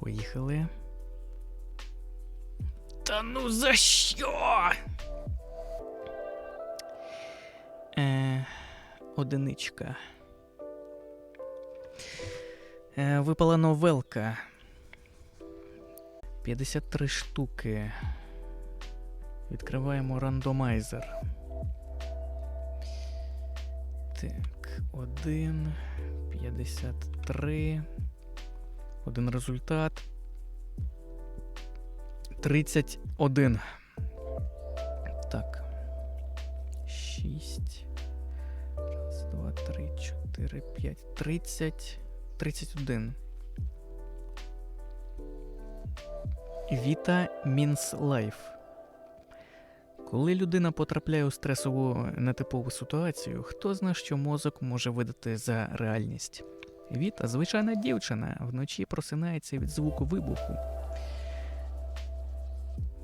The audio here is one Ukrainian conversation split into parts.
Поїхали. Та ну за що? Е, одиничка. Е, випала новелка. 53 штуки. Відкриваємо рандомайзер. Так, один, 53. Один результат. 31. Так. 6. Раз, два, три, чотири, п'ять. 30. 31. Віта Мінс Лайф. Коли людина потрапляє у стресову нетипову ситуацію, хто знає, що мозок може видати за реальність. Віта, звичайна дівчина, вночі просинається від звуку вибуху.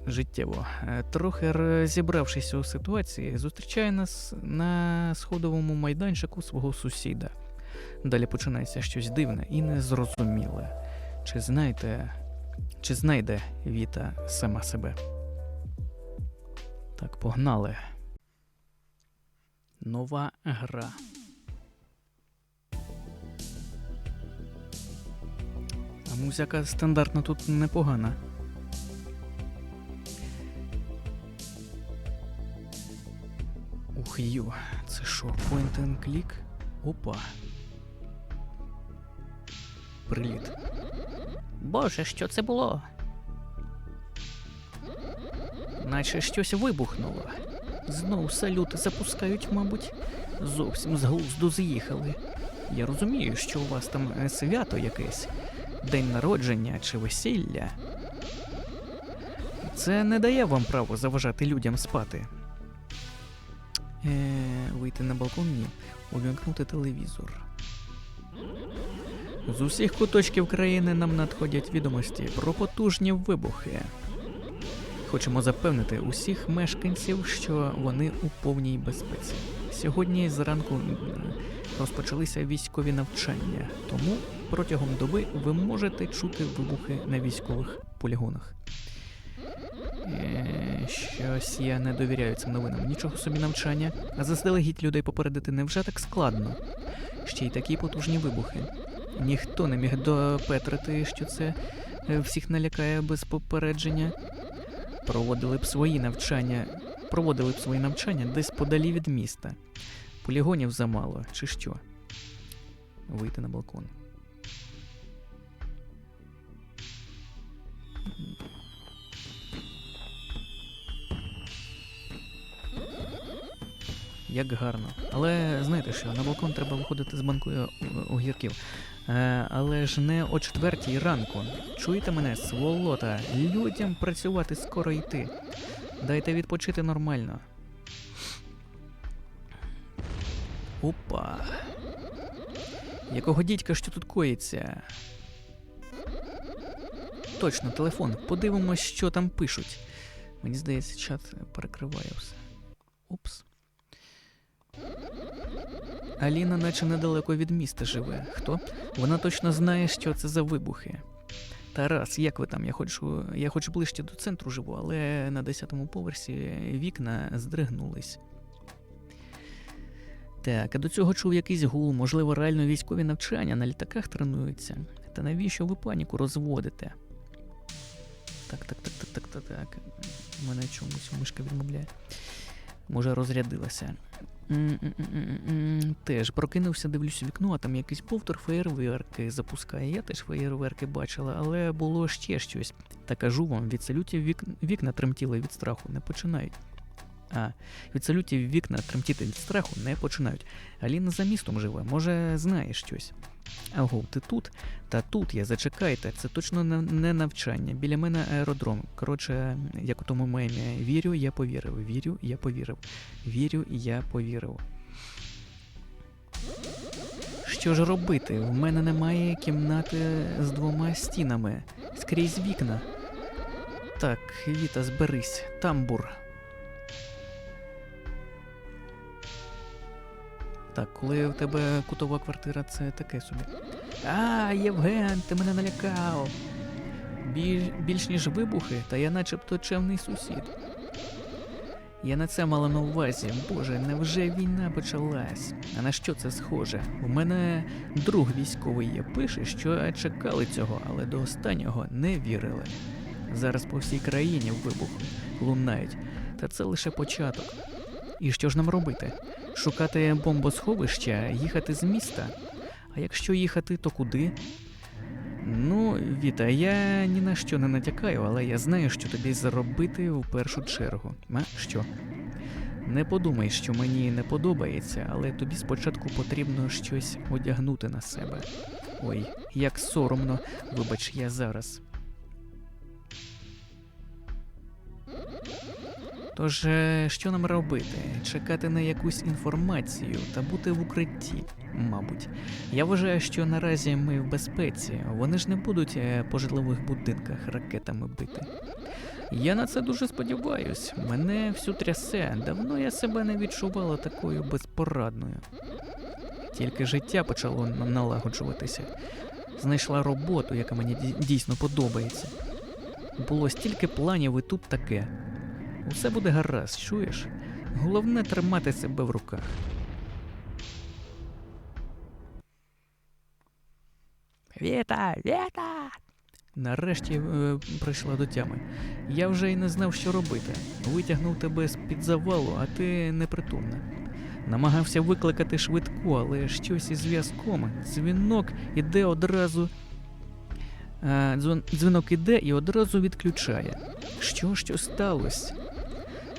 Життєво. Е, Трохи розібравшись у ситуації, зустрічає нас на сходовому майданчику свого сусіда. Далі починається щось дивне і незрозуміле. Чи знаєте, чи знайде Віта сама себе? Так, погнали. Нова гра. Музяка стандартна тут непогана. Ух ю, це що, point and click? Опа. Приліт. Боже, що це було? Наче щось вибухнуло. Знов салюти запускають, мабуть. Зовсім з глузду з'їхали. Я розумію, що у вас там свято якесь, день народження чи весілля. Це не дає вам право заважати людям спати. Е, вийти на балкон ні. Увімкнути телевізор. З усіх куточків країни нам надходять відомості про потужні вибухи. Хочемо запевнити усіх мешканців, що вони у повній безпеці. Сьогодні зранку розпочалися військові навчання, тому протягом доби ви можете чути вибухи на військових полігонах. Е, Щось я не довіряю цим новинам. Нічого собі навчання, а заздалегідь людей попередити невже так складно? Ще й такі потужні вибухи. Ніхто не міг допетрити, що це е, всіх налякає без попередження. Проводили б свої навчання, проводили б свої навчання десь подалі від міста. Полігонів замало, чи що? Вийти на балкон. Як гарно. Але знаєте що, на балкон треба виходити з банку е, огірків. Е, але ж не о четвертій ранку. Чуєте мене, сволота? Людям працювати скоро йти. Дайте відпочити нормально. Опа. Якого дідька що тут коїться? Точно, телефон. Подивимось, що там пишуть. Мені здається, чат перекриває все. Упс. Аліна наче недалеко від міста живе. Хто? Вона точно знає, що це за вибухи. Тарас, як ви там? Я хочу, я хоч ближче до центру живу, але на 10-му поверсі вікна здригнулись. Так, а до цього чув якийсь гул, можливо, реально військові навчання на літаках тренуються. Та навіщо ви паніку розводите? Так, так, так, так, так, так, так. Мене чомусь мишка відмовляє. Може, розрядилася. Теж прокинувся, дивлюсь вікно, а там якийсь повтор феєрверки запускає. Я теж феєрверки бачила, але було ще щось. Та кажу вам, від салютів вік... вікна тремтіли від страху, не починають. А, від салютів вікна тремтіти від страху не починають. Аліна за містом живе, може, знає щось. Аго, ти тут? Та тут я, зачекайте, це точно не- навчання. Біля мене аеродром. Коротше, як у тому мемі, вірю, я повірив, вірю, я повірив. Вірю, я повірив. Що ж робити? В мене немає кімнати з двома стінами. Скрізь вікна. Так, Віта, зберись. Тамбур. Так, коли в тебе кутова квартира, це таке собі. А, Євген, ти мене налякав. Біль, більш ніж вибухи, та я начебто чемний сусід. Я на це мала на увазі. Боже, невже війна почалась? А на що це схоже? У мене друг військовий є, пише, що чекали цього, але до останнього не вірили. Зараз по всій країні вибухи лунають, та це лише початок. І що ж нам робити? Шукати бомбосховища, їхати з міста? А якщо їхати, то куди? Ну, Віта, я ні на що не натякаю, але я знаю, що тобі зробити в першу чергу. А що? Не подумай, що мені не подобається, але тобі спочатку потрібно щось одягнути на себе. Ой, як соромно, вибач, я зараз. Тож, е, що нам робити? Чекати на якусь інформацію та бути в укритті, мабуть. Я вважаю, що наразі ми в безпеці. Вони ж не будуть е, по житлових будинках ракетами бити. Я на це дуже сподіваюсь. Мене всю трясе. Давно я себе не відчувала такою безпорадною. Тільки життя почало налагоджуватися. Знайшла роботу, яка мені дійсно подобається. Було стільки планів і тут таке. Усе буде гаразд, чуєш? Головне тримати себе в руках. Віта, Віта! Нарешті е, прийшла до тями. Я вже й не знав, що робити. Витягнув тебе з-під завалу, а ти непритомна. Намагався викликати швидку, але щось із зв'язком. Дзвінок іде одразу. Е, дзвон- дзвінок іде і одразу відключає. Що що сталося?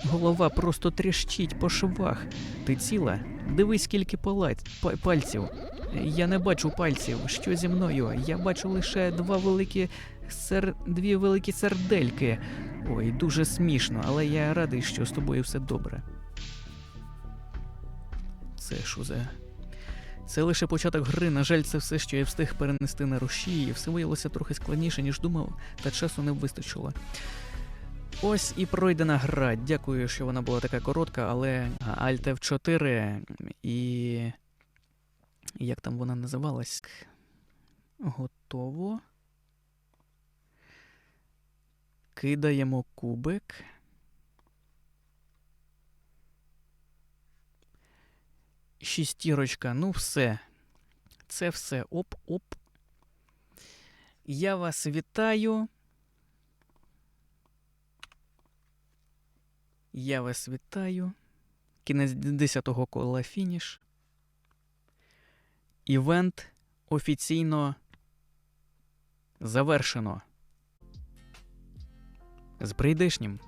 Голова просто тріщить по швах. Ти ціла? Дивись, скільки палаць, пальців. Я не бачу пальців. Що зі мною? Я бачу лише два великі сер... дві великі сердельки. Ой, дуже смішно, але я радий, що з тобою все добре. Це що за. Це лише початок гри. На жаль, це все, що я встиг перенести на руші, і все виявилося трохи складніше, ніж думав, та часу не вистачило. Ось і пройдена гра. Дякую, що вона була така коротка, але Alt F4 і. Як там вона називалась? Готово. Кидаємо кубик. Шістірочка, ну все. Це все. Оп-оп. Я вас вітаю. Я вас вітаю. Кінець 10-го кола фініш. Івент офіційно завершено. З прийдешнім.